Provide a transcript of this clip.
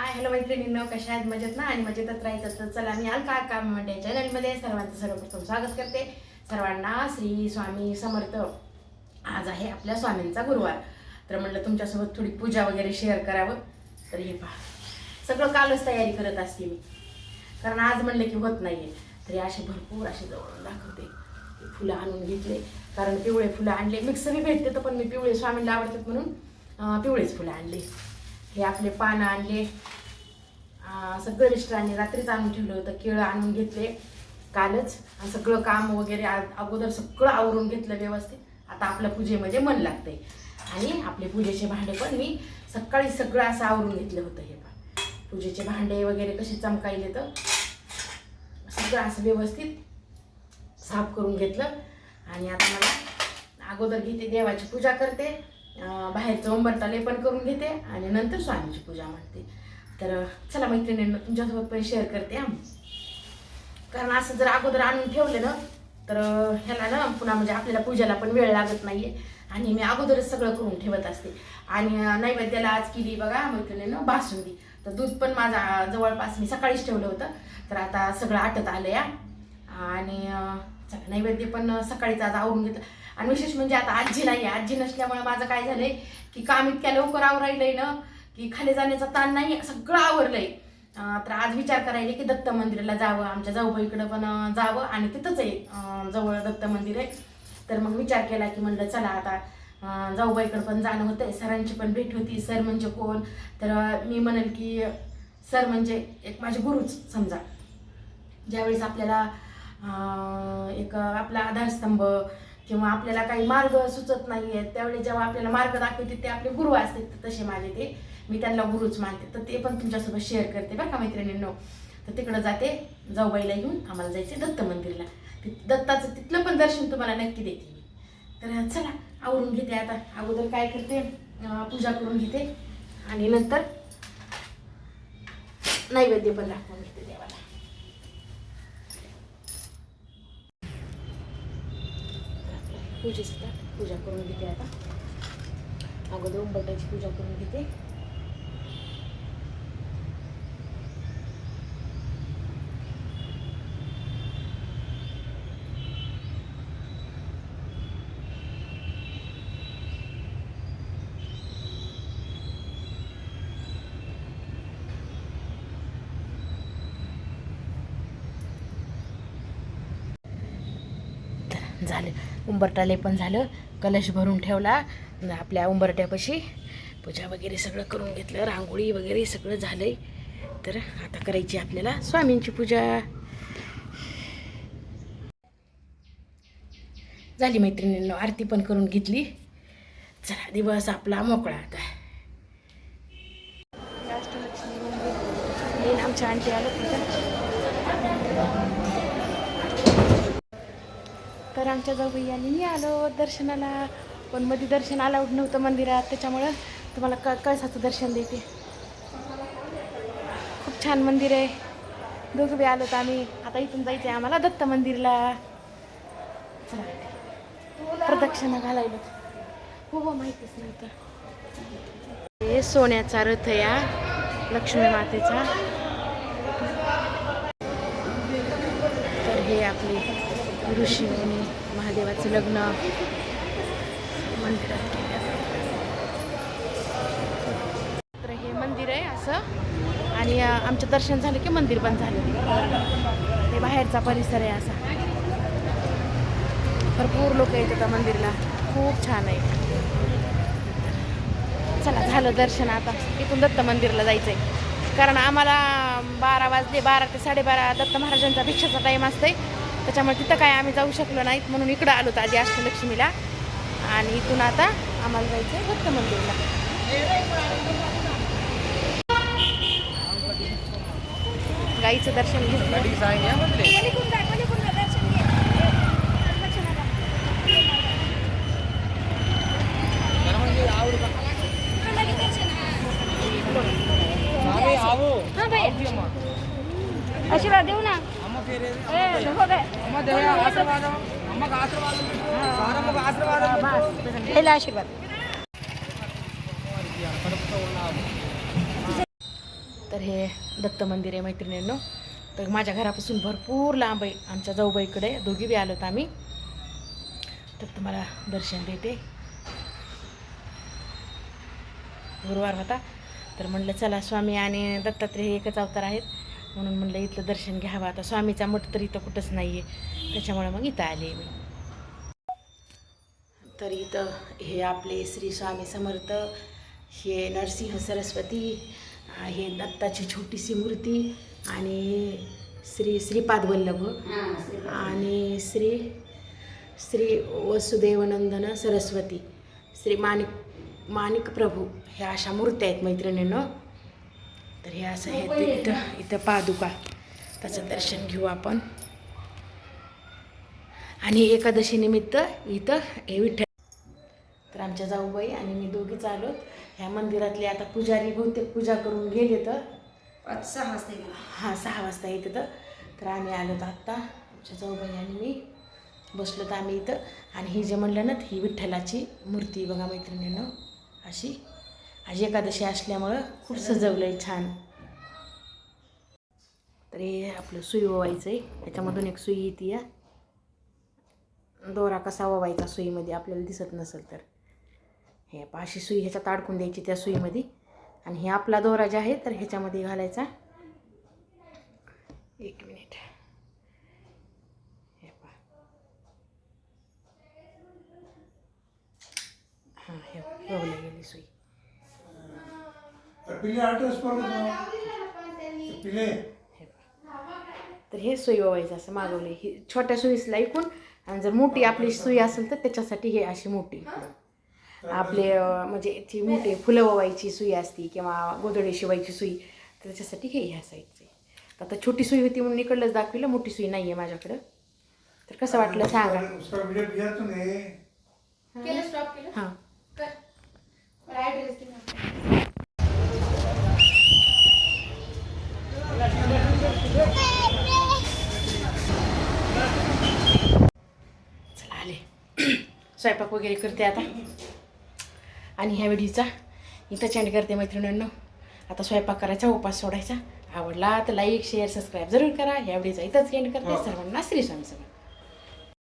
Hi hello मैत्रिणींनो कशा आहेत? मजेत ना? आणि मजेतच राहायचं तर चला मी अलका काम म्हणते चॅनलमध्ये सर्वांचं सर्वप्रथम स्वागत करते. सर्वांना श्री स्वामी समर्थ. आज आहे आपल्या स्वामींचा गुरुवार. तर म्हटलं तुमच्यासोबत थोडी पूजा वगैरे शेअर करावं. तर हे पहा. सगळं कालच तयारी करत असते मी. कारण आज म्हणलं की होत नाही आहे तरी असे भरपूर असे जवळून दाखवते. फुलं आणून घेतले. कारण पिवळे फुलं आणले. मिक्सरही भेटते तर पण मी पिवळे स्वामींना आवडतात म्हणून पिवळेच फुलं आणले. हे आपले पानं आणले. सगळं मिस्टरांनी रात्रीच आणून ठेवलं होतं. केळं आणून घेतले कालच. सगळं काम वगैरे आ- अगोदर सगळं आवरून घेतलं व्यवस्थित. आता आपल्या पूजेमध्ये मन लागतंय. आणि आपले पूजेचे भांडे पण मी सकाळी सगळं असं आवरून घेतलं होतं हे पण. पूजेचे भांडे वगैरे कसे चमकायले तर सगळं असं व्यवस्थित साफ करून घेतलं. आणि आता मला अगोदर घेते देवाची पूजा करते. बाहेरचं उंबरताले पण करून घेते आणि नंतर स्वामीची पूजा म्हणते तर चला मैत्रिणींना तुमच्यासोबत पण शेअर करते कारण असं जर अगोदर आणून ठेवलं ना तर ह्याला ना पुन्हा म्हणजे आपल्याला पूजेला पण वेळ लागत नाहीये. आणि मी अगोदरच सगळं करून ठेवत असते. आणि नैवेद्याला आज केली बघा मैत्रिणीनं बासुंदी. तर दूध पण माझा जवळपास मी सकाळीच ठेवलं होतं. तर आता सगळं आटत आलं या आणि चला नैवेद्य पण सकाळीच आज आवरून घेतलं. आणि विशेष म्हणजे आता आजी नाही आहे आजी नसल्यामुळे माझं काय झालंय की काम इतक्या लवकर आवरायलंय ना की खाली जाण्याचा ताण नाही सगळं आवरलंय. तर आज विचार करायला की दत्त मंदिराला जावं आमच्या जाऊबाईकडं पण जावं आणि तिथंच आहे जवळ दत्त मंदिर आहे. तर मग विचार केला की म्हणलं चला आता जाऊबाईकडं पण जाणं होतं सरांची पण भेट होती सर म्हणजे कोण? तर मी म्हणेल की सर म्हणजे एक माझे गुरुच समजा. ज्यावेळेस आपल्याला एक आपला आधारस्तंभ किंवा आपल्याला काही मार्ग सुचत नाही आहेत त्यावेळी जेव्हा आपल्याला मार्ग दाखवते ते आपले गुरु असतात तर तसे माझे ते मी त्यांना गुरुच मानते. तर ते पण तुमच्यासोबत शेअर करते बरं का मैत्रिणींनो. तर तिकडं जाते जाऊबाईला घेऊन आम्हाला जायचे दत्त मंदिरला. दत्ताचं तिथलं पण दर्शन तुम्हाला नक्की देते मी. तर चला आवरून घेते आता. अगोदर काय करते पूजा करून घेते. आणि नंतर नैवेद्य पण दाखवून घेते देवाला. पूजेसुद्धा पूजा करून घेते आता. अगोदर उंबरट्याची पूजा करून घेते. झालं. उंबरटाले पण झालं. कलश भरून ठेवला. आपल्या उंबरट्यापाशी पूजा वगैरे सगळं करून घेतलं. रांगोळी वगैरे सगळं झालंय. तर आता करायची आपल्याला स्वामींची पूजा. झाली मैत्रिणींनो आरती पण करून घेतली. चला दिवस आपला मोकळा आता. आमच्या आणखी आलं तर आमच्या जाऊबाई आणि मी आलो दर्शनाला. पण मध्ये दर्शन अलाउड नव्हतं मंदिरात त्याच्यामुळं तुम्हाला क कळसाचं दर्शन देते. खूप छान मंदिर आहे. दोघं बी आलो तर आम्ही. आता इथून जायचं आहे आम्हाला दत्त मंदिरला. चला. प्रदक्षिणा घालायला. हो हो माहितीच नव्हतं हे सोन्याचा रथ या लक्ष्मी मातेचा. तर हे आपले ऋषी मुनी महादेवाचं लग्न मंदिरात केलं. तर हे मंदिर आहे असं. आणि आमचं दर्शन झालं की मंदिर पण झालं. हे बाहेरचा परिसर आहे असा. भरपूर लोक येतात त्या मंदिरला. खूप छान आहे. चला झालं दर्शन आता. इथून दत्त मंदिरला जायचंय. कारण आम्हाला बारा वाजले बारा ते साडेबारा दत्त महाराजांचा भिक्षाचा टाईम असतोय. त्याच्यामुळे तिथं काय आम्ही जाऊ शकलो नाहीत म्हणून इकडं आलो होतो आधी अष्टलक्ष्मीला. आणि इथून आता आम्हाला जायचं आहे दत्त मंदिरला. गाईचं दर्शन घेतलं आशीर्वाद देऊ ना. आशीर्वाद तर हे दत्त मंदिर आहे मैत्रिणींनो. तर माझ्या घरापासून भरपूर लांब आहे. आमच्या जाऊबाईकडे दोघी बी आलोत आम्ही. तर तुम्हाला दर्शन देते. गुरुवार होता. तर म्हणलं चला स्वामी आणि दत्तात्रय हे एकच अवतार आहेत. म्हणून म्हणलं इथलं दर्शन घ्यावं. आता स्वामीचा मठ तर इथं कुठंच नाही आहे त्याच्यामुळे मग इथं आले मी. तर इथं हे आपले श्री स्वामी समर्थ हे नरसिंह सरस्वती हे दत्ताची छोटीशी मूर्ती आणि श्री श्रीपाद वल्लभ आणि श्री श्री वसुदेवनंदन सरस्वती श्री माणिक माणिक प्रभू ह्या अशा मूर्त्या आहेत मैत्रिणीनं. तर हे असं आहे ते इथं इथं पादुका. त्याचं दर्शन घेऊ आपण. आणि एकादशी निमित्त इथं हे विठ्ठल तर आमच्या जाऊबाई आणि मी दोघीच आलो ह्या मंदिरातले आता पुजारी बहुतेक पूजा करून गेले तर पाच सहा वाजता येईल. हां सहा वाजता येते तर तर आम्ही आलो तर आत्ता. आमच्या जाऊबाई आणि मी बसलो तर आम्ही इथं. आणि ही जे म्हणलं ना ही विठ्ठलाची मूर्ती बघा मैत्रिणीनं अशी. आज एकादशी असल्यामुळं खूप सजवलं आहे छान. तर हे आपलं सुई ओवायचं आहे त्याच्यामधून एक सुई येते या. दोरा कसा ओवायचा सुईमध्ये आपल्याला दिसत नसेल तर. हे अशी सुई ह्याच्यात अडकून द्यायची त्या सुईमध्ये. आणि हे आपला दोरा जे आहे तर ह्याच्यामध्ये घालायचा. एक मिनिट. हे पहा. हां हे ओवली गेली सुई. पिले पिले हे. तर हे सुई ओवायचं असं मागवले ही छोट्या सुईसला ऐकून आणि जर मोठी आपली सुई असेल तर त्याच्यासाठी हे अशी मोठी. आपले म्हणजे ती मोठी फुलं ओवायची सुई असती किंवा गोदडे शिवायची सुई तर त्याच्यासाठी हे ह्या साईडचे आता छोटी सुई होती म्हणून इकडलंच दाखविलं मोठी सुई नाही आहे माझ्याकडं. तर कसं वाटलं सांगा? हां. आले. स्वयंपाक वगैरे करते आता. आणि ह्या व्हिडिओचा इथं चॅन्ड करते मैत्रिणींनो. आता स्वयंपाक करायचा उपास सोडायचा. आवडला तर लाईक शेअर सबस्क्राईब जरूर करा. ह्या व्हिडिओचा इथंच एंड करते. सर्वांना श्री स्वामी समर्थ.